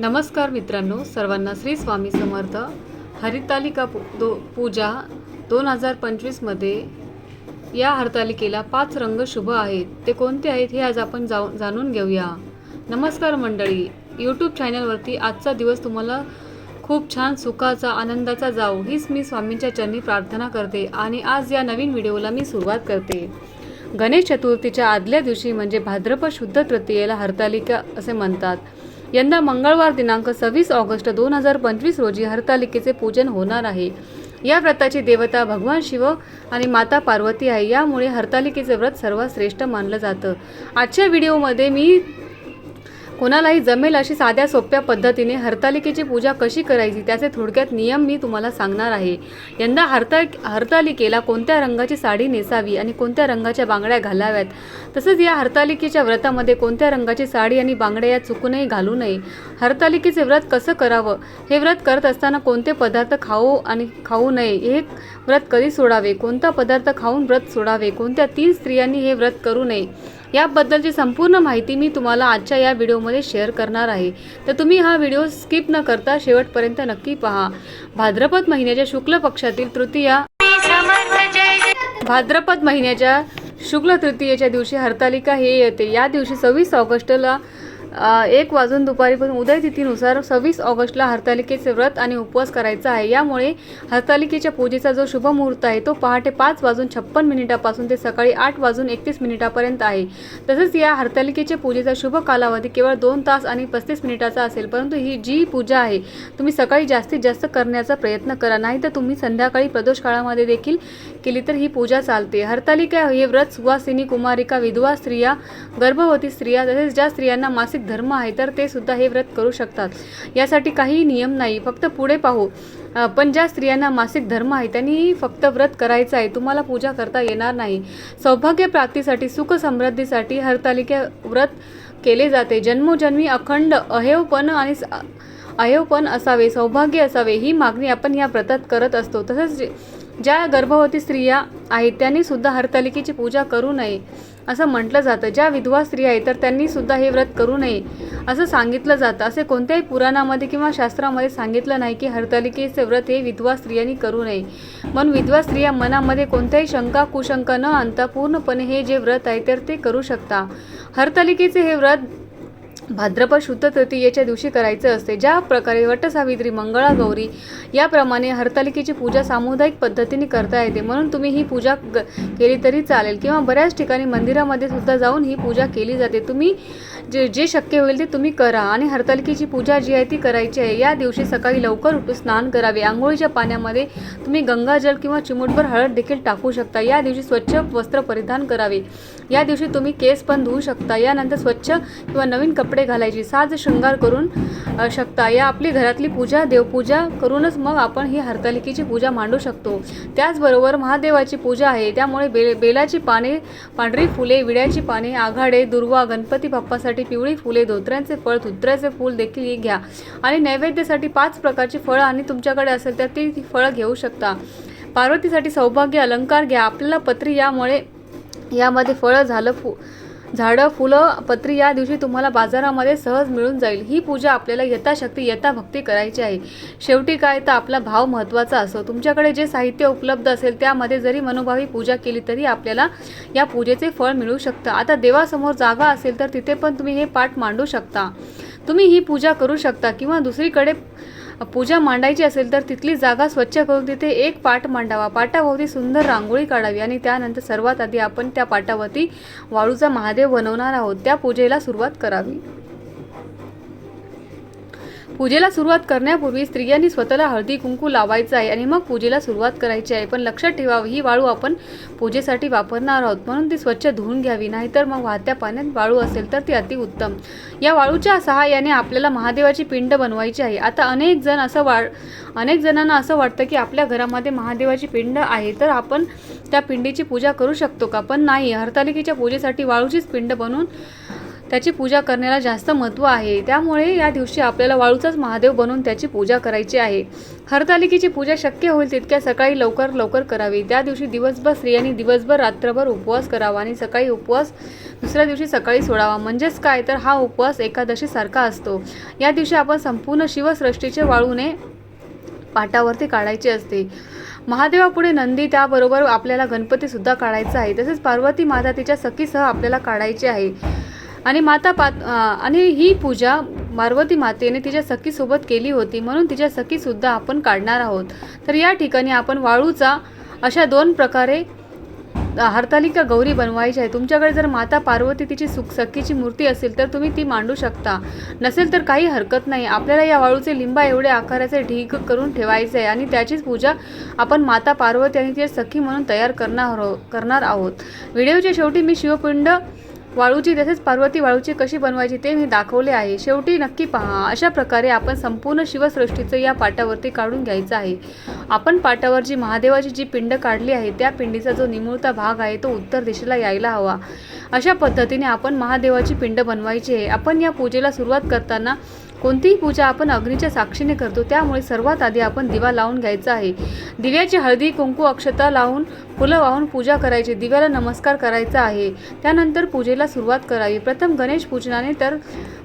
नमस्कार मित्रांनो सर्वांना श्री स्वामी समर्थ. हरितालिका पू दो पूजा दोन हजार पंचवीसमध्ये या हरतालिकेला पाच रंग शुभ आहेत. ते कोणते आहेत हे आज आपण जाऊ जाणून घेऊया. नमस्कार मंडळी यूट्यूब चॅनलवरती आजचा दिवस तुम्हाला खूप छान सुखाचा आनंदाचा जाऊ हीच मी स्वामींच्या चरणी प्रार्थना करते आणि आज या नवीन व्हिडिओला मी सुरुवात करते. गणेश चतुर्थीच्या आदल्या दिवशी म्हणजे भाद्रपद शुद्ध तृतीयेला हरतालिका असे म्हणतात. यंदा मंगळवार दिनांक सव्वीस ऑगस्ट दोन हजार पंचवीस रोजी हरतालिकेचे पूजन होणार आहे. या व्रताची देवता भगवान शिव आणि माता पार्वती आहे. यामुळे हरतालिकेचे व्रत सर्वात श्रेष्ठ मानलं जातं. आजच्या व्हिडिओमध्ये मी कोणालाही जमेल अशी साध्या सोप्या पद्धतीने हरतालिकेची पूजा कशी करायची त्याचे थोडक्यात नियम मी तुम्हाला सांगणार आहे. यंदा हरता हरतालिकेला कोणत्या रंगाची साडी नेसावी आणि कोणत्या रंगाच्या बांगड्या घालाव्यात? तसंच या हरतालिकेच्या व्रतामध्ये कोणत्या रंगाची साडी आणि बांगड्या या चुकूनही घालू नये? हरतालिकेचे व्रत कसं करावं? हे व्रत करत असताना कोणते पदार्थ खाऊ आणि खाऊ नये? हे व्रत कधी सोडावे? कोणता पदार्थ खाऊन व्रत सोडावे? कोणत्या तीन स्त्रियांनी हे व्रत करू नये? याबद्दलची संपूर्ण माहिती मी तुम्हाला आजच्या या व्हिडिओमध्ये शेअर करणार आहे. तर तुम्ही हा व्हिडिओ स्किप न करता शेवटपर्यंत नक्की पहा. भाद्रपद महिन्याच्या शुक्ल पक्षातील तृतीया भाद्रपद महिन्याच्या शुक्ल तृतीयेच्या दिवशी हरतालिका हे येते. या दिवशी सव्वीस ऑगस्टला एक वाजून दुपारीपासून उदय तिथीनुसार सव्वीस ऑगस्टला हरतालिकेचे व्रत आणि उपवास करायचा आहे. यामुळे हरतालिकेच्या पूजेचा जो शुभ मुहूर्त आहे तो पहाटे पाच वाजून छप्पन मिनिटापासून ते सकाळी आठ वाजून एकतीस मिनिटापर्यंत आहे. तसेच या हरतालिकेच्या पूजेचा शुभ कालावधी केवळ दोन तास आणि पस्तीस मिनिटाचा असेल परंतु ही जी पूजा आहे तुम्ही सकाळी जास्तीत जास्त करण्याचा प्रयत्न करा. नाही तर तुम्ही संध्याकाळी प्रदोष काळामध्ये देखील केली तर ही पूजा चालते. हरतालिका हे व्रत सुवासिनी कुमारिका विधवा स्त्रिया गर्भवती स्त्रिया तसेच ज्या स्त्रियांना मासिक धर्म आहे तर ते सुद्धा हे व्रत करू शकतात. यासाठी काही नियम नाही फक्त पुढे पाहू. पण ज्या स्त्रियांना मासिक धर्म आहे त्यांनी फक्त व्रत करायचं आहे तुम्हाला पूजा करता येणार नाही. सौभाग्य प्राप्तीसाठी सुख समृद्धीसाठी हरतालिका व्रत केले जाते. जन्मोजन्मी अखंड अहेवपण आणि अहेवपण असावे सौभाग्य असावे ही मागणी आपण या व्रतात करत असतो. तसंच जे- ज्या गर्भवती स्त्रिया आहेत त्यांनी सुद्धा हरतालिकेची पूजा करू नये असं म्हटलं जातं. ज्या विधवा स्त्रिया आहेत तर त्यांनी सुद्धा हे व्रत करू नये असं सांगितलं जातं. असे कोणत्याही पुराणामध्ये किंवा शास्त्रामध्ये सांगितलं नाही की हरतालिकेचे व्रत हे विधवा स्त्रियांनी करू नये. म्हणून विधवा स्त्रिया मनामध्ये कोणत्याही शंका कुशंका न आणता पूर्णपणे हे जे व्रत आहे तर ते करू शकता. हरतालिकेचे हे व्रत भाद्रपद शुद्ध तृतीयेच्या दिवशी करायचं असते ज्या प्रकारे वटसावित्री मंगळा गौरी याप्रमाणे हरतालिकेची पूजा सामुदायिक पद्धतीने करता येते. म्हणून तुम्ही ही पूजा ग- केली तरी चालेल. किंवा बऱ्याच ठिकाणी मंदिरामध्ये सुद्धा जाऊन ही पूजा केली जाते. तुम्ही जे जे शक्य होईल ते तुम्ही करा. आणि हरतालिकेची पूजा जी आहे ती करायची आहे. या दिवशी सकाळी लवकर उठून स्नान करावे. आंघोळीच्या पाण्यामध्ये तुम्ही गंगाजल किंवा चिमूटभर हळद देखील टाकू शकता. या दिवशी स्वच्छ वस्त्र परिधान करावे. या दिवशी तुम्ही केस पण धुवू शकता. यानंतर स्वच्छ किंवा नवीन कपडे घालायचे. साज शृंगार करून शकता. या आपली घरातली पूजा देवपूजा करूनच मग आपण ही हरतालिकेची पूजा मांडू शकतो. त्याचबरोबर महादेवाची पूजा आहे. त्यामुळे बे बेलाची पाने पांढरी फुले विड्याची पाने आघाडे दुर्वा गणपती बाप्पासाठी पिवळी फुले धोत्र्यांचे फळ धोत्र्याचे फूल देखील घ्या. आणि नैवेद्यासाठी पाच प्रकारची फळं आणि तुमच्याकडे असेल तर ती ती फळं घेऊ शकता. पार्वतीसाठी सौभाग्य अलंकार घ्या. आपल्याला पत्री यामुळे यामध्ये फळं झालं फु झाडं फुलं पत्री या दिवशी तुम्हाला बाजारामध्ये सहज मिळून जाईल. ही पूजा आपल्याला यथाशक्ती यथाभक्ती करायची आहे. शेवटी काय तर आपला भाव महत्त्वाचा असो. तुमच्याकडे जे साहित्य उपलब्ध असेल त्यामध्ये जरी मनोभावी पूजा केली तरी आपल्याला या पूजेचे फळ मिळू शकतं. आता देवासमोर जागा असेल तर तिथे पण तुम्ही हे पाठ मांडू शकता. तुम्ही ही पूजा करू शकता किंवा दुसरीकडे पूजा मांडायची असेल तर तिथली जागा स्वच्छ करून तिथे एक पाट मांडावा. पाटावरती सुंदर रांगोळी काढावी आणि त्यानंतर सर्वात आधी आपण त्या पाटावरती वाळूचा महादेव बनवणार आहोत. त्या पूजेला सुरुवात करावी. पूजेला सुरुवात करण्यापूर्वी स्त्रियांनी स्वतःला हळदी कुंकू लावायचं आहे आणि मग पूजेला सुरुवात करायची आहे. पण लक्षात ठेवा ही वाळू आपण पूजेसाठी वापरणार आहोत. म्हणून ती स्वच्छ धुवून घ्यावी. नाहीतर मग वाहत्या पाण्यात वाळू असेल तर ती अतिउत्तम या वाळूच्या सहाय्याने आपल्याला महादेवाची पिंड बनवायची आहे. आता अनेक जण असं वाळ अनेक जणांना असं वाटतं की आपल्या घरामध्ये महादेवाची पिंड आहे तर आपण त्या पिंडीची पूजा करू शकतो का? पण नाही. हरतालिकेच्या पूजेसाठी वाळूचीच पिंड बनवून त्याची पूजा करण्याला जास्त महत्त्व आहे. त्यामुळे या दिवशी आपल्याला वाळूचाच महादेव बनवून त्याची पूजा करायची आहे. हरतालिकेची पूजा शक्य होईल तितक्या सकाळी लवकर लवकर करावी. त्या दिवशी दिवसभर स्त्रियांनी दिवसभर रात्रभर उपवास करावा आणि सकाळी उपवास दुसऱ्या दिवशी सकाळी सोडावा. म्हणजेच काय? तर हा उपवास एकादशीसारखा असतो. या दिवशी आपण संपूर्ण शिवसृष्टीचे वाळूने पाटावरती काढायचे असते. महादेवापुढे नंदी त्याबरोबर आपल्याला गणपतीसुद्धा काढायचा आहे. तसेच पार्वती माता तिच्या सखीसह आपल्याला काढायची आहे. आणि माता पात आणि ही पूजा पार्वती मातेने तिच्या सखीसोबत केली होती. म्हणून तिच्या सखीसुद्धा आपण काढणार आहोत. तर या ठिकाणी आपण वाळूचा अशा दोन प्रकारे हरतालिका गौरी बनवायची आहे. तुमच्याकडे जर माता पार्वती तिची सुख सखीची मूर्ती असेल तर तुम्ही ती मांडू शकता. नसेल तर काही हरकत नाही. आपल्याला या वाळूचे लिंबा एवढे आकाराचे ढीग करून ठेवायचे आहे आणि त्याचीच पूजा आपण माता पार्वती आणि तिच्या सखी म्हणून तयार करणार करणार आहोत. व्हिडिओच्या शेवटी मी शिवपिंड वाळूची तसेच पार्वती वाळूची कशी बनवायची ते मी दाखवले आहे. शेवटी नक्की पहा. अशा प्रकारे आपण संपूर्ण शिवसृष्टीचं या पाटावरती काढून घ्यायचं आहे. आपण पाटावर जी महादेवाची जी पिंड काढली आहे त्या पिंडीचा जो निमुळता भाग आहे तो उत्तर दिशेला यायला हवा. अशा पद्धतीने आपण महादेवाची पिंड बनवायची आहे. आपण या पूजेला सुरुवात करताना कोणतीही पूजा आपण अग्नीच्या साक्षीने करतो त्यामुळे सर्वात आधी आपण दिवा लावून घ्यायचा आहे. दिव्याची हळदी कुंकू अक्षता लावून फुलं वाहून पूजा करायची दिव्याला नमस्कार करायचा आहे. त्यानंतर पूजेला सुरुवात करावी. प्रथम गणेश पूजनाने तर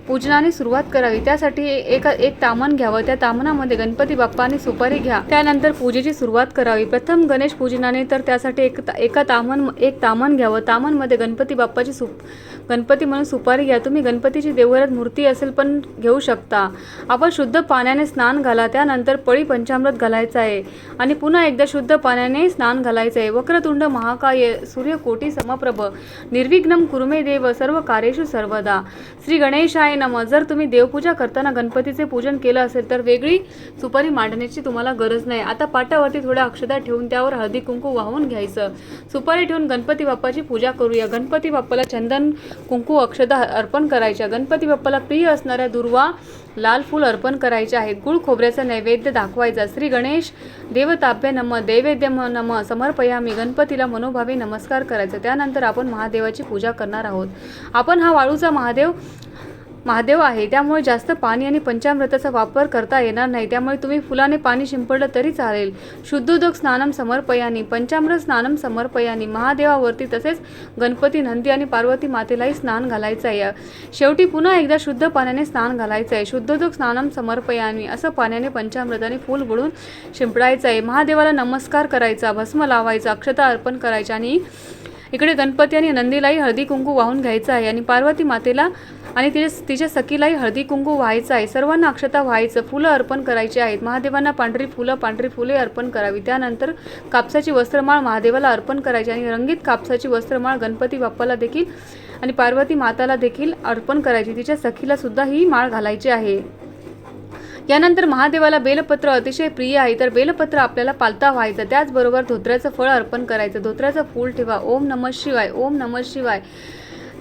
पूजनाने सुरुवात करावी. त्यासाठी एक एक तामण घ्यावं. त्या तामणामध्ये गणपती बाप्पाने सुपारी घ्या. त्यानंतर पूजेची सुरुवात करावी. प्रथम गणेश पूजनाने तर त्यासाठी एक एका तामण एक तामण घ्यावं. तामणमध्ये गणपती बाप्पाची सुप गणपती म्हणून सुपारी घ्या. तुम्ही गणपतीची देवघरात मूर्ती असेल पण घेऊ शकता. आपण शुद्ध पाण्याने स्नान घाला. त्यानंतर पळी पंचामृत घालायचं आहे. आणि पुन्हा एकदा शुद्ध पाण्याने स्नान घालायचं आहे. वक्रतुंड महाकाय सूर्यकोटी समप्रभ निर्विघ्नम कुरुमे देव सर्व कार्येषु सर्वदा. श्री गणेशाय नम जर तुम्ही देवपूजा करताना गणपतीचे पूजन केलं असेल तर वेगळी सुपारी मांडण्याची तुम्हाला गरज नाही. आता पाटावरती थोड्या अक्षता ठेवून त्यावर हळदी कुंकू वाहून घ्यायचं. सुपारी ठेवून गणपती बाप्पाची पूजा करूया. गणपती बाप्पाला चंदन कुंकू अक्षता अर्पण करायच्या. गणपती बाप्पाला प्रिय असणाऱ्या दुर्वा लाल फूल अर्पण करायचे आहेत गुळ खोबऱ्याचा नैवेद्य दाखवायचा. श्री गणेश देवताभ्य नम दैवेद्य नम समर्पयामी. गणपतीला मनोभावे नमस्कार करायचा. त्यानंतर आपण महादेवाची पूजा करणार आहोत. आपण हा वाळूचा महादेव महादेव आहे. त्यामुळे जास्त पाणी आणि पंचामृताचा वापर करता येणार नाही. त्यामुळे तुम्ही फुलाने पाणी शिंपडलं तरी चालेल. शुद्धोदक स्नानम समर्पयानी पंचामृत स्नानम समर्पयानी महादेवावरती तसेच गणपती नंदी आणि पार्वती मातेलाही स्नान घालायचं आहे. शेवटी पुन्हा एकदा शुद्ध पाण्याने स्नान घालायचं आहे. शुद्धोदक स्नानम समर्पयानी असं पाण्याने पंचामृताने फूल बुडून शिंपडायचं आहे. महादेवाला नमस्कार करायचा भस्म लावायचा अक्षता अर्पण करायचा आणि इकडे गणपती आणि नंदीलाही हळदी कुंकू वाहून घ्यायचं आहे. आणि पार्वती मातेला आणि तिच्या तिच्या सखीलाही हळदी कुंकू व्हायचं आहे. सर्वांना अक्षता व्हायचं. फुलं अर्पण करायची आहेत. महादेवांना पांढरी फुलं पांढरी फुले अर्पण करावी. त्यानंतर कापसाची वस्त्रमाळ महादेवाला अर्पण करायची आणि रंगीत कापसाची वस्त्रमाळ गणपती बाप्पाला देखील आणि पार्वती माताला देखील अर्पण करायची. तिच्या सखीला सुद्धा ही माळ घालायची आहे. यानंतर महादेवाला बेलपत्र अतिशय प्रिय आहे. तर बेलपत्र आपल्याला पालता व्हायचं. त्याचबरोबर धोत्र्याचं फळ अर्पण करायचं. धोत्र्याचं फूल ठेवा. ओम नमः शिवाय. ओम नमः शिवाय.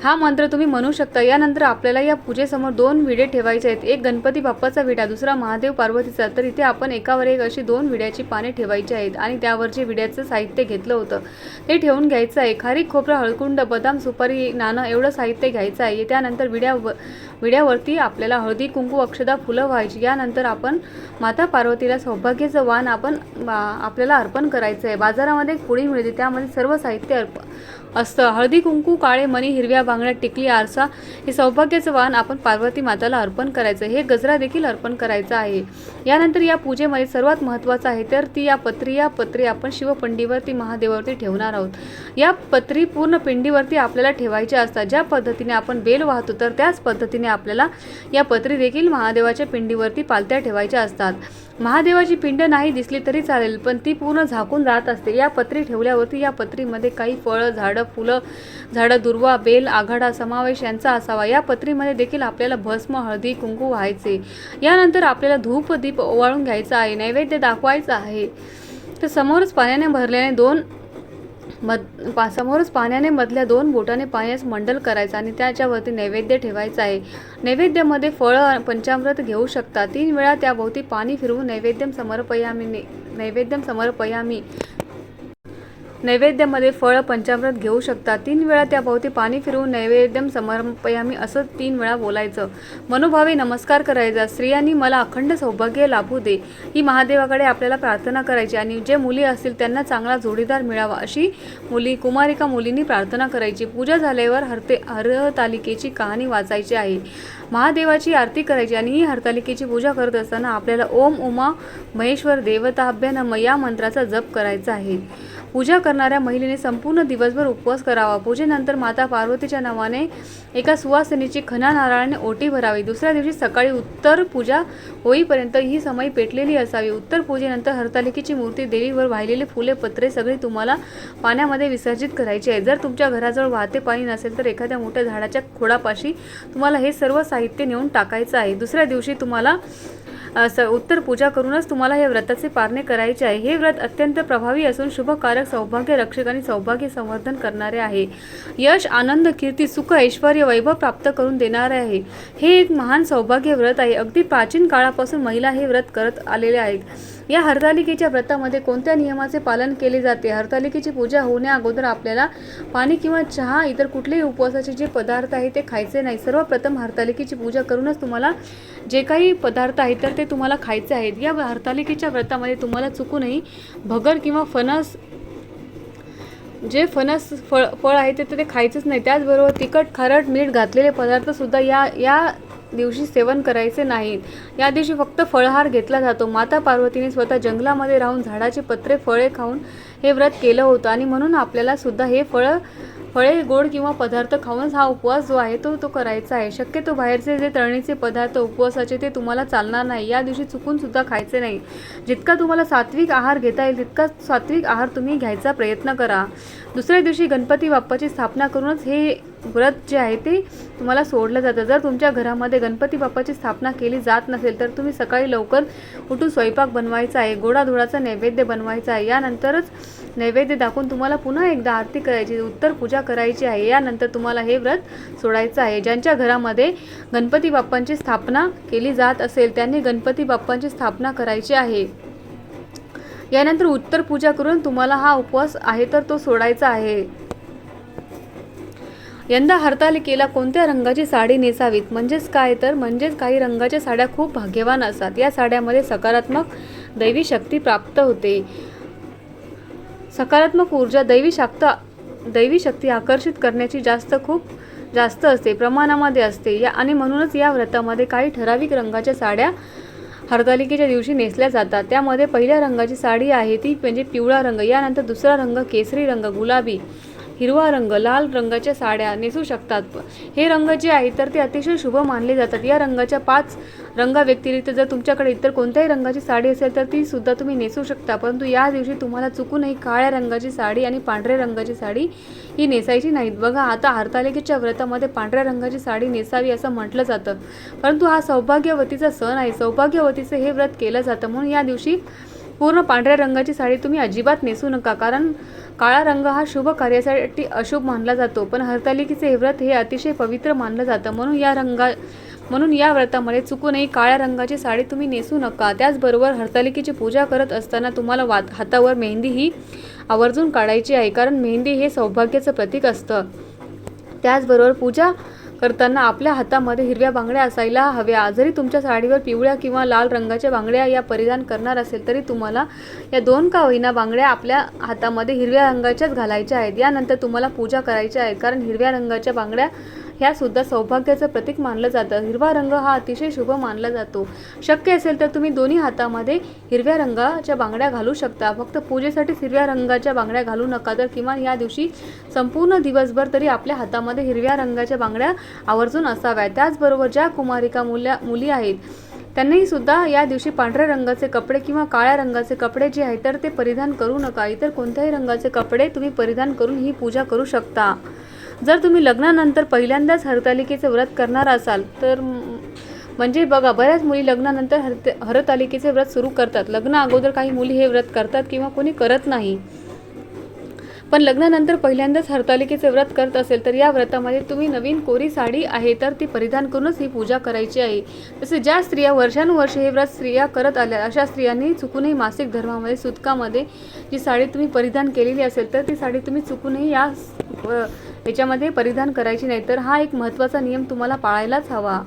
हा मंत्र तुम्ही म्हणू शकता. यानंतर आपल्याला या पूजेसमोर दोन विडे ठेवायचे आहेत. एक गणपती बाप्पाचा विडा दुसरा महादेव पार्वतीचा. तर इथे आपण एकावर एक अशी दोन विड्याची पाने ठेवायची आहेत आणि त्यावर जे विड्याचं साहित्य घेतलं होतं ते ठेवून घ्यायचं आहे. खारीक खोबरं हळकुंड बदाम सुपारी नाणं एवढं साहित्य घ्यायचं आहे. त्यानंतर विड्या विड्यावरती आपल्याला हळदी कुंकू अक्षदा फुलं व्हायची. यानंतर आपण माता पार्वतीला सौभाग्याचं वाण आपण आपल्याला अर्पण करायचं आहे. बाजारामध्ये एक पुडी मिळते त्यामध्ये सर्व साहित्य अर्प असतं. हळदी कुंकू काळे मणी हिरव्या बांगड्या टिकली आरसा हे सौभाग्याचं वाण आपण पार्वती माताला अर्पण करायचं. हे गजरा देखील अर्पण करायचा आहे. यानंतर या पूजेमध्ये सर्वात महत्त्वाचं आहे तर ती या पत्री या पत्री आपण शिवपंडीवरती महादेवावरती ठेवणार आहोत. या पत्री पूर्ण पिंडीवरती आपल्याला ठेवायच्या असतात. ज्या पद्धतीने आपण बेल वाहतो तर त्याच पद्धतीने आपल्याला या पत्री देखील महादेवाच्या पिंडीवरती पालत्या ठेवायच्या असतात. महादेवाची पिंड नाही दिसली तरी चालेल पण ती पूर्ण झाकून राहत असते. या पत्री ठेवल्यावरती या पत्रीमध्ये काही फळं झाडं फुलं झाडं दुर्वा बेल आघाडा समावेश यांचा असावा. या पत्रीमध्ये देखील आपल्याला भस्म हळदी कुंकू व्हायचे. यानंतर आपल्याला धूप दीप ओवाळून घ्यायचा आहे नैवेद्य दाखवायचा आहे. तर समोरच पाण्याने भरल्याने दोन मध पा समोरच पाण्याने मधल्या दोन बोटाने पाण्यास मंडल करायचं आणि त्याच्यावरती नैवेद्य ठेवायचं आहे. नैवेद्यामध्ये फळं पंचामृत घेऊ शकता. तीन वेळा त्याभोवती पाणी फिरवून नैवेद्यम समर्पयामी ने- नैवेद्यम समर्पयामी. नैवेद्यामध्ये फळ पंचामृत घेऊ शकता. तीन वेळा त्याभोवती पाणी फिरवून नैवेद्यम समर्पयामी असं तीन वेळा बोलायचं. मनोभावे नमस्कार करायचा. स्त्रियांनी मला अखंड सौभाग्य लाभू दे. ही महादेवाकडे आपल्याला प्रार्थना करायची आणि जे मुली असतील त्यांना चांगला जोडीदार मिळावा अशी मुली कुमारिका मुलींनी प्रार्थना करायची. पूजा झाल्यावर हरते हरतालिकेची कहाणी वाचायची आहे. महादेवाची आरती करायची आणि ही हरतालिकेची पूजा करत असताना आपल्याला ओम उमा महेश्वर देवताभ्यानम या मंत्राचा जप करायचा आहे. पूजा करणाऱ्या महिलेने संपूर्ण दिवसभर उपवास करावा. पूजेनंतर माता पार्वतीच्या नावाने एका सुवासिनीची खना नारळाने ओटी भरावी. दुसऱ्या दिवशी सकाळी उत्तर पूजा होईपर्यंत ही समई पेटलेली असावी. उत्तर पूजेनंतर हरतालिकेची मूर्ती देवीवर वाहिलेली फुले पत्रे सगळी तुम्हाला पाण्यामध्ये विसर्जित करायची आहे. जर तुमच्या घराजवळ वाहते पाणी नसेल तर एखाद्या मोठ्या झाडाच्या खोडापाशी तुम्हाला हे सर्व साहित्य नेऊन टाकायचं आहे. दुसऱ्या दिवशी तुम्हाला स उत्तर पूजा करूनच तुम्हाला हे व्रताचे पारणे करायचे आहे. हे व्रत अत्यंत प्रभावी असून शुभकारक सौभाग्य रक्षक आणि सौभाग्य संवर्धन करणारे आहे. यश आनंद कीर्ती सुख ऐश्वर वैभव प्राप्त करून देणारे आहे. हे एक महान सौभाग्य व्रत आहे. अगदी प्राचीन काळापासून महिला हे व्रत करत आलेले आहेत. या हरतालिकेच्या व्रतामध्ये कोणत्या नियमाचे पालन केले जाते? हरतालिकेची पूजा होण्या अगोदर आपल्याला पाणी किंवा चहा इतर कुठलेही उपवासाचे जे पदार्थ आहे ते खायचे नाही. सर्वप्रथम हरतालिकेची पूजा करूनच तुम्हाला जे काही पदार्थ आहेत तर ते तुम्हाला खायचे आहेत. या हरतालिकेच्या व्रतामध्ये तुम्हाला चुकूनही भगर किंवा फणस जे फणस फळ फळ आहे ते तर ते खायचंच नाही. त्याचबरोबर तिखट खारट मीठ घातलेले पदार्थसुद्धा या या दिवशी सेवन करायचे नाहीत. या दिवशी फक्त फळहार घेतला जातो. माता पार्वतीने स्वतः जंगलामध्ये राहून झाडाचे पत्रे फळे खाऊन हे व्रत केलं होतं आणि म्हणून आपल्याला सुद्धा हे फळं फळे गोड किंवा पदार्थ खाऊनच हा उपवास जो आहे तो तो करायचा आहे. शक्यतो बाहेरचे जे तळणीचे पदार्थ उपवासाचे ते तुम्हाला चालणार नाही. या दिवशी चुकून सुद्धा खायचे नाही. जितका तुम्हाला सात्विक आहार घेता येईल तितका सात्विक आहार तुम्ही घ्यायचा प्रयत्न करा. दुसऱ्या दिवशी गणपती बाप्पाची स्थापना करूनच हे व्रत जे आहे ते तुम्हाला सोडलं जातं. जर तुमच्या घरामध्ये गणपती बाप्पाची स्थापना केली जात नसेल तर तुम्ही सकाळी लवकर उठून स्वयंपाक बनवायचा आहे गोडाधोडाचा नैवेद्य बनवायचा आहे. यानंतरच नैवेद्य दाखवून तुम्हाला पुन्हा एकदा आरती करायची उत्तर पूजा करायची आहे. यानंतर तुम्हाला हे व्रत सोडायचं आहे. ज्यांच्या घरामध्ये गणपती बाप्पांची स्थापना केली जात असेल त्यांनी गणपती बाप्पांची स्थापना करायची आहे. यानंतर उत्तर पूजा करून तुम्हाला हा उपवास आहे तर तो सोडायचा आहे. यंदा हरतालिकेला कोणत्या रंगाची साडी नेसावीत? म्हणजेच काय? तर म्हणजेच काही रंगाच्या साड्या खूप भाग्यवान असतात या साड्यामध्ये सकारात्मक दैवी शक्ती प्राप्त होते. सकारात्मक ऊर्जा दैवी शक्त दैवी शक्ती आकर्षित करण्याची जास्त खूप जास्त असते प्रमाणामध्ये असते. या आणि म्हणूनच या व्रतामध्ये काही ठराविक रंगाच्या साड्या हरतालिकेच्या दिवशी नेसल्या जातात. त्यामध्ये पहिल्या रंगाची साडी आहे ती म्हणजे पिवळा रंग. यानंतर दुसरा रंग केसरी रंग गुलाबी हिरवा रंग लाल रंगाच्या साड्या नेसू शकतात. हे रंग जे आहे तर ते अतिशय शुभ मानले जातात. या रंगाच्या पाच रंगाव्यतिरिक्त जर तुमच्याकडे इतर कोणत्याही रंगाची साडी असेल तर ती सुद्धा तुम्ही नेसू शकता. परंतु या दिवशी तुम्हाला चुकूनही काळ्या रंगाची साडी आणि पांढऱ्या रंगाची साडी ही नेसायची नाहीत. बघा आता हरतालिकेच्या व्रतामध्ये पांढऱ्या रंगाची साडी नेसावी असं म्हटलं जातं. परंतु हा सौभाग्यवतीचा सण आहे. सौभाग्यवतीचं हे व्रत केलं जातं. म्हणून या दिवशी पूर्ण पांढऱ्या रंगाची साडी तुम्ही अजिबात नेसू नका. कारण काळा रंग हा शुभ कार्यासाठी अशुभ मानला जातो. पण हरतालिकेचे हे व्रत हे अतिशय पवित्र मानलं जातं. म्हणून या रंगा म्हणून या व्रतामध्ये चुकूनही काळ्या रंगाची साडी तुम्ही नेसू नका. त्याचबरोबर हरतालिकेची पूजा करत असताना तुम्हाला वात हातावर मेहंदी ही आवर्जून काढायची आहे कारण मेहंदी हे सौभाग्याचं प्रतीक असतं. त्याचबरोबर पूजा करताना आपल्या हातामध्ये हिरव्या बांगड्या असायला हव्या. जरी तुमच्या साडीवर पिवळ्या किंवा लाल रंगाच्या बांगड्या या परिधान करणार असेल तरी तुम्हाला या दोन का होईना बांगड्या आपल्या हातामध्ये हिरव्या रंगाच्याच घालायच्या आहेत. यानंतर तुम्हाला पूजा करायच्या आहेत कारण हिरव्या रंगाच्या बांगड्या ह्या सुद्धा सौभाग्याचं प्रतीक मानलं जातं. हिरवा रंग हा अतिशय शुभ मानला जातो. शक्य असेल तर तुम्ही दोन्ही हातामध्ये हिरव्या रंगाच्या बांगड्या घालू शकता. फक्त पूजेसाठीच हिरव्या रंगाच्या बांगड्या घालू नका तर किमान या दिवशी संपूर्ण दिवसभर तरी आपल्या हातामध्ये हिरव्या रंगाच्या बांगड्या आवर्जून असाव्या त्याचबरोबर ज्या कुमारिका मुल्या मुली आहेत त्यांनीही सुद्धा या दिवशी पांढऱ्या रंगाचे कपडे किंवा काळ्या रंगाचे कपडे जे आहेत तर ते परिधान करू नका. इतर कोणत्याही रंगाचे कपडे तुम्ही परिधान करून ही पूजा करू शकता. जर तुम्ही लग्नानंतर पहिल्यांदाच हरतालिकेचे व्रत करणार असाल तर म्हणजे बघा बऱ्याच मुली लग्नानंतर हरत हरतालिकेचे व्रत सुरू करतात. लग्न अगोदर काही मुली हे व्रत करतात किंवा कोणी करत नाही. पण लग्नानंतर पहिल्यांदाच हरतालिकेचे व्रत करत असेल तर या व्रतामध्ये तुम्ही नवीन कोरी साडी आहे तर ती परिधान करूनच ही पूजा करायची आहे. तसे ज्या स्त्रिया वर्षानुवर्षे हे व्रत स्त्रिया करत आल्या अशा स्त्रियांनी चुकूनही मासिक धर्मामध्ये सुतकामध्ये जी साडी तुम्ही परिधान केलेली असेल तर ती साडी तुम्ही चुकूनही या याच्यामध्ये परिधान करायची नाही तर हा एक महत्त्वाचा नियम तुम्हाला पाळायलाच हवा.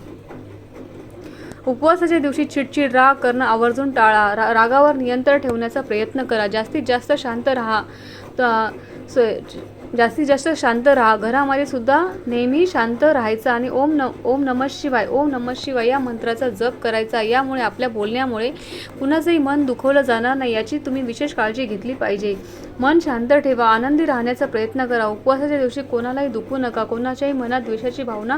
उपवासाच्या दिवशी चिडचिड राग करणं आवर्जून टाळा. रा रागावर नियंत्रण ठेवण्याचा प्रयत्न करा. जास्तीत जास्त शांत राहा. जास्तीत जास्त शांत राहा. घरामध्ये सुद्धा नेहमी शांत राहायचं आणि ओम न ओम नमः शिवाय ओम नमः शिवाय या मंत्राचा जप करायचा. यामुळे आपल्या बोलण्यामुळे कुणाचंही मन दुखवलं जाणार नाही याची तुम्ही विशेष काळजी घेतली पाहिजे. मन शांत ठेवा. आनंदी राहण्याचा प्रयत्न करा. उपवासाच्या दिवशी कोणालाही दुखू नका. कोणाच्याही मनात द्वेषाची भावना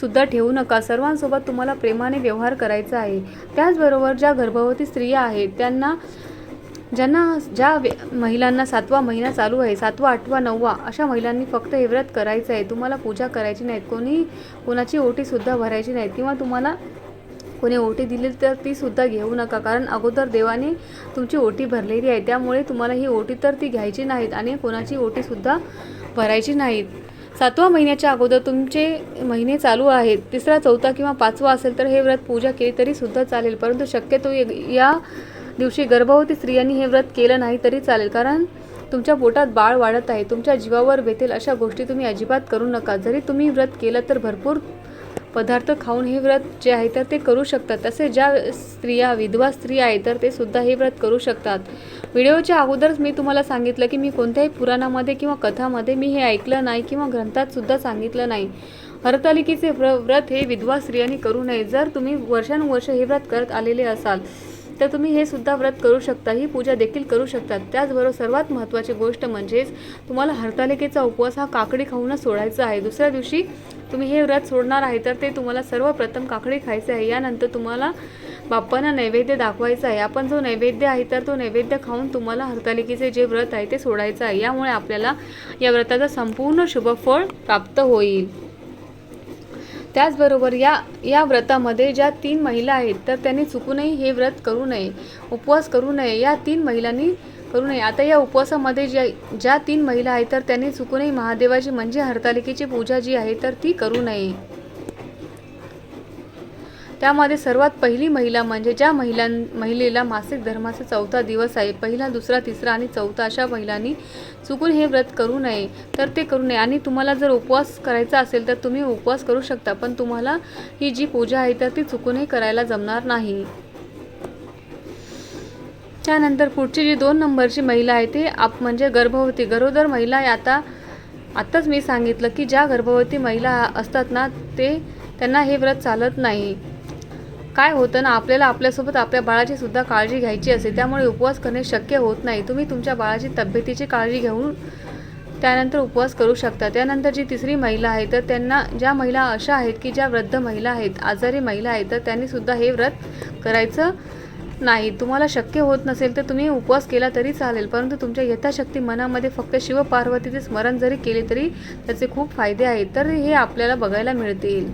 सुद्धा ठेवू नका. सर्वांसोबत तुम्हाला प्रेमाने व्यवहार करायचा आहे. त्याचबरोबर ज्या गर्भवती स्त्रिया आहेत त्यांना ज्यांना ज्या वे- महिलांना सातवा महिना चालू आहे सातवा आठवा नववा अशा महिलांनी फक्त हे व्रत करायचं आहे. तुम्हाला पूजा करायची नाहीत कोणी कोणाची ओटीसुद्धा भरायची नाहीत किंवा तुम्हाला कोणी ओटी दिली तर ती सुद्धा घेऊ नका. कारण अगोदर देवाने तुमची ओटी भरलेली आहे. त्यामुळे तुम्हाला ही ओटी तर ती घ्यायची नाहीत आणि कोणाची ओटीसुद्धा भरायची नाहीत. सातवा महिन्याच्या अगोदर तुमचे महिने चालू आहेत. तिसरा चौथा किंवा पाचवा असेल तर हे व्रत पूजा केली तरी सुद्धा चालेल. परंतु शक्यतो या दिवशी गर्भवती स्त्रियांनी हे व्रत केलं नाही तरी चालेल कारण तुमच्या पोटात बाळ वाढत आहे तुमच्या जीवावर बेतेल अशा गोष्टी तुम्ही अजिबात करू नका. जरी तुम्ही व्रत केलं तर भरपूर पदार्थ खाऊन हे व्रत जे आहे तर ते करू शकतात. तसे ज्या स्त्रिया विधवा स्त्री आहे तर ते सुद्धा हे व्रत करू शकतात. व्हिडिओच्या अगोदरच मी तुम्हाला सांगितलं की मी कोणत्याही पुराणामध्ये किंवा कथामध्ये मी हे ऐकलं नाही किंवा ग्रंथात सुद्धा सांगितलं नाही. हरतालिकेचे व्र व्रत हे विधवा स्त्रियांनी करू नये. जर तुम्ही वर्षानुवर्ष हे व्रत करत आलेले असाल तर तुम्ही हे सुद्धा व्रत करू शकता ही पूजा देखील करू शकतात त्याचबरोबर सर्वात महत्त्वाची गोष्ट म्हणजेच तुम्हाला हरतालिकेचा उपवास हा काकडी खाऊनच सोडायचा आहे. दुसऱ्या दिवशी तुम्ही हे व्रत सोडणार आहे तर ते तुम्हाला सर्वप्रथम काकडी खायचे आहे. यानंतर तुम्हाला बाप्पांना नैवेद्य दाखवायचा आहे. आपण जो नैवेद्य आहे तर तो नैवेद्य खाऊन तुम्हाला हरतालिकेचे जे व्रत आहे ते सोडायचं आहे. यामुळे आपल्याला या व्रताचं संपूर्ण शुभफळ प्राप्त होईल. त्याचबरोबर या या व्रतामध्ये ज्या तीन महिला आहेत तर त्यांनी चुकूनही हे व्रत करू नये उपवास करू नये या तीन महिलांनी करू नये. आता या उपवासामध्ये ज्या ज्या तीन महिला आहेत तर त्यांनी चुकूनही महादेवाची म्हणजे हरतालिकेची पूजा जी आहे तर ती करू नये. त्यामध्ये सर्वात पहिली महिला म्हणजे ज्या महिलां महिलेला मासिक धर्माचा चौथा दिवस आहे पहिला दुसरा तिसरा आणि चौथा अशा महिलांनी चुकून हे व्रत करू नये. तर ते करू नये. आणि तुम्हाला जर उपवास करायचा असेल तर तुम्ही उपवास करू शकता पण तुम्हाला ही जी पूजा आहे तर ती चुकूनही करायला जमणार नाही. त्यानंतर पुढची जी दोन नंबरची महिला आहे ते आप म्हणजे गर्भवती. गरोदर महिला आहे आता आत्ताच मी सांगितलं की ज्या गर्भवती महिला असतात ना ते त्यांना हे व्रत चालत नाही. काय होतं ना आपल्याला आपल्यासोबत आपल्या बाळाची सुद्धा काळजी घ्यायची असते. त्यामुळे उपवास करणे शक्य होत नाही. तुम्ही तुमच्या बाळाची तब्येतीची काळजी घेऊन त्यानंतर उपवास करू शकता. त्यानंतर जी तिसरी महिला आहे तर त्यांना ज्या महिला अशा आहेत की ज्या वृद्ध महिला आहेत आजारी महिला आहेत तर त्यांनी सुद्धा हे व्रत करायचं नाही. तुम्हाला शक्य होत नसेल तर तुम्ही उपवास केला तरी चालेल परंतु तुमच्या यथाशक्ती मनामध्ये फक्त शिवपार्वतीचे स्मरण जरी केले तरी त्याचे खूप फायदे आहेत. तर हे आपल्याला बघायला मिळतील.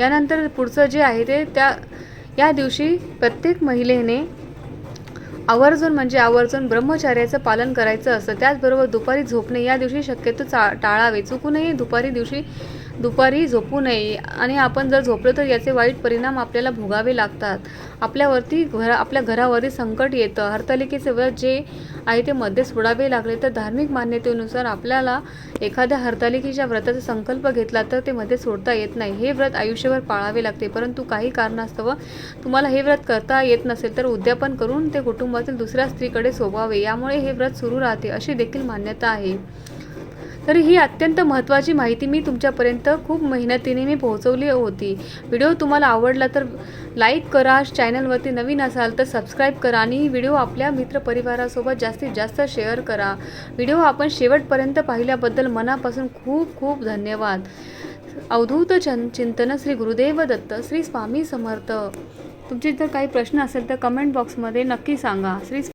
यानंतर पुढचं जे आहे ते त्या या दिवशी प्रत्येक महिलेने आवर्जून म्हणजे आवर्जून ब्रह्मचार्याचं पालन करायचं असतं. त्याचबरोबर दुपारी झोपणे या दिवशी शक्यतो चा टाळावे. चुकूनही दुपारी दिवशी दुपारी झोपू नये. आणि आपण जर झोपलो तर याचे वाईट परिणाम आपल्याला भोगावे लागतात. आपल्यावरती घरा आपल्या घरावरती संकट येतं. हरतालिकेचे व्रत जे आहे ते मध्ये सोडावे लागले तर धार्मिक मान्यतेनुसार आपल्याला एखाद्या हरतालिकेच्या व्रताचा संकल्प घेतला तर ते मध्ये सोडता येत नाही. हे व्रत आयुष्यभर पाळावे लागते. परंतु काही कारणास्तव तुम्हाला हे व्रत करता येत नसेल तर उद्यापन करून ते कुटुंबातील दुसऱ्या स्त्रीकडे सोपावे यामुळे हे व्रत सुरू राहते अशी देखील मान्यता आहे. तर ही अत्यंत महत्त्वाची माहिती मी तुमच्यापर्यंत खूप मेहनतीने मी पोहोचवली होती. व्हिडिओ तुम्हाला आवडला तर लाईक करा चॅनलवरती नवीन असाल तर सबस्क्राईब करा आणि व्हिडिओ आपल्या मित्रपरिवारासोबत जास्तीत जास्त शेअर करा. व्हिडिओ आपण शेवटपर्यंत पाहिल्याबद्दल मनापासून खूप खूप धन्यवाद. अवधूत चन चिंतन श्री गुरुदेव दत्त श्री स्वामी समर्थ. तुमचे जर काही प्रश्न असेल तर कमेंट बॉक्समध्ये नक्की सांगा. श्री